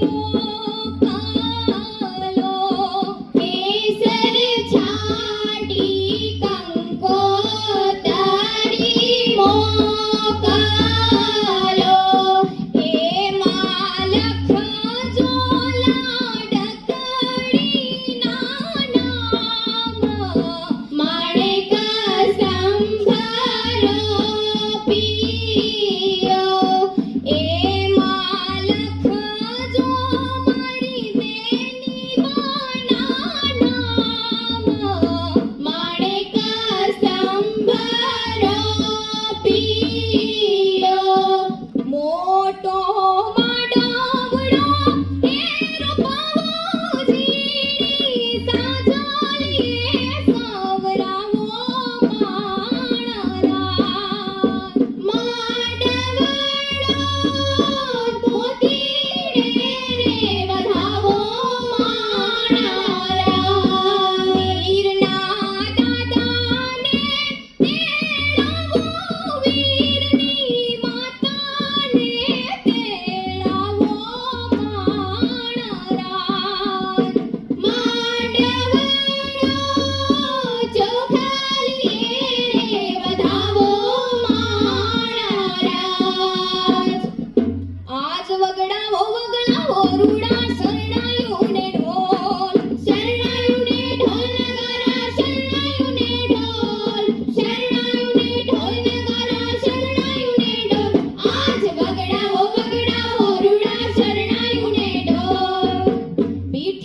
我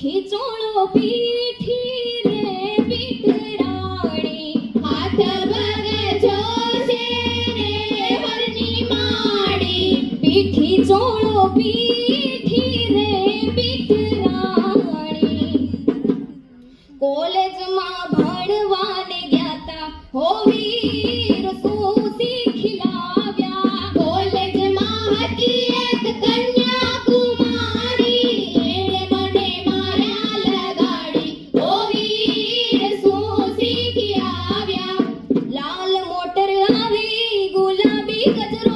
ખીચોણો પીઠી રે પિતરાણી હાથ વગર જોશે રે પીઠી ચોળો પી ఈ గజరు